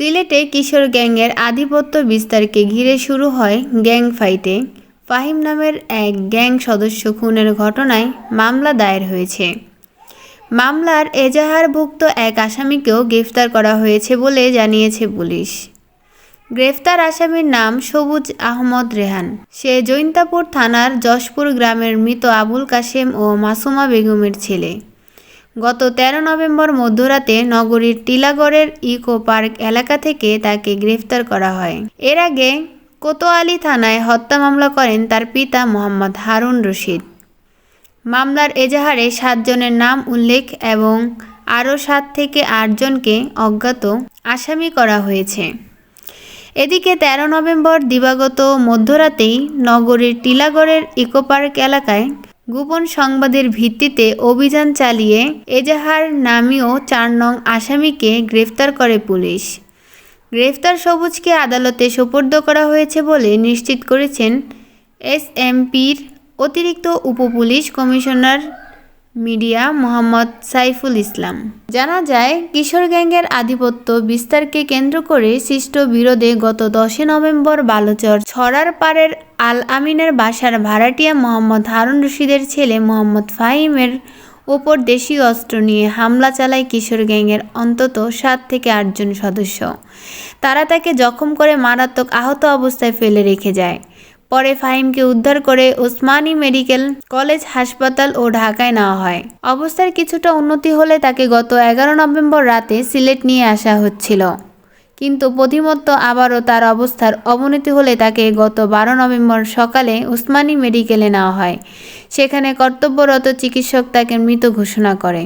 সিলেটে কিশোর গ্যাংয়ের আধিপত্য বিস্তারকে ঘিরে শুরু হয় গ্যাং ফাইটে। ফাহিম নামের এক গ্যাং সদস্য খুনের ঘটনায় মামলা দায়ের হয়েছে। মামলার এজাহারভুক্ত এক আসামিকেও গ্রেফতার করা হয়েছে বলে জানিয়েছে পুলিশ। গ্রেফতার আসামির নাম সবুজ আহমদ রেহান। সে জৈন্তাপুর থানার যশপুর গ্রামের মৃত আবুল কাশেম ও মাসুমা বেগমের ছেলে। গত তেরো নভেম্বর মধ্যরাতে নগরীর টিলাগড়ের ইকো পার্ক এলাকা থেকে তাকে গ্রেফতার করা হয়। এর আগে কোতোয়ালি থানায় হত্যা মামলা করেন তার পিতা মোহাম্মদ হারুন রশিদ। মামলার এজাহারে সাতজনের নাম উল্লেখ এবং আরও সাত থেকে আটজনকে অজ্ঞাত আসামি করা হয়েছে। এদিকে তেরো নভেম্বর দিবাগত মধ্যরাতেই নগরীর টিলাগড়ের ইকোপার্ক এলাকায় গোপন সংবাদের ভিত্তিতে অভিযান চালিয়ে এজাহার নামীয় চার নং আসামিকে গ্রেফতার করে পুলিশ। গ্রেফতার সবুজকে আদালতে সোপর্দ করা হয়েছে বলে নিশ্চিত করেছেন এসএমপির অতিরিক্ত উপপুলিশ কমিশনার মিডিয়া মোহাম্মদ সাইফুল ইসলাম। জানা যায়, কিশোর গ্যাংয়ের আধিপত্য বিস্তারকে কেন্দ্র করে সৃষ্ট বিরোধে গত দশই নভেম্বর বালুচর ছড়ার পাড়ের আল আমিনের বাসার ভাড়াটিয়া মোহাম্মদ হারুন রশিদের ছেলে মোহাম্মদ ফাহিমের ওপর দেশীয় অস্ত্র নিয়ে হামলা চালায় কিশোর গ্যাংয়ের অন্তত সাত থেকে আটজন সদস্য। তারা তাকে জখম করে মারাত্মক আহত অবস্থায় ফেলে রেখে যায়। পরে ফাহিমকে উদ্ধার করে ওসমানী মেডিকেল কলেজ হাসপাতাল ও ঢাকায় নেওয়া হয়। অবস্থার কিছুটা উন্নতি হলে তাকে গত এগারো নভেম্বর রাতে সিলেট নিয়ে আসা হচ্ছিল। কিন্তু প্রতিমত্ত আবারও তার অবস্থার অবনতি হলে তাকে গত বারো নভেম্বর সকালে উসমানী মেডিকেলে নেওয়া হয়। সেখানে কর্তব্যরত চিকিৎসক তাকে মৃত ঘোষণা করে।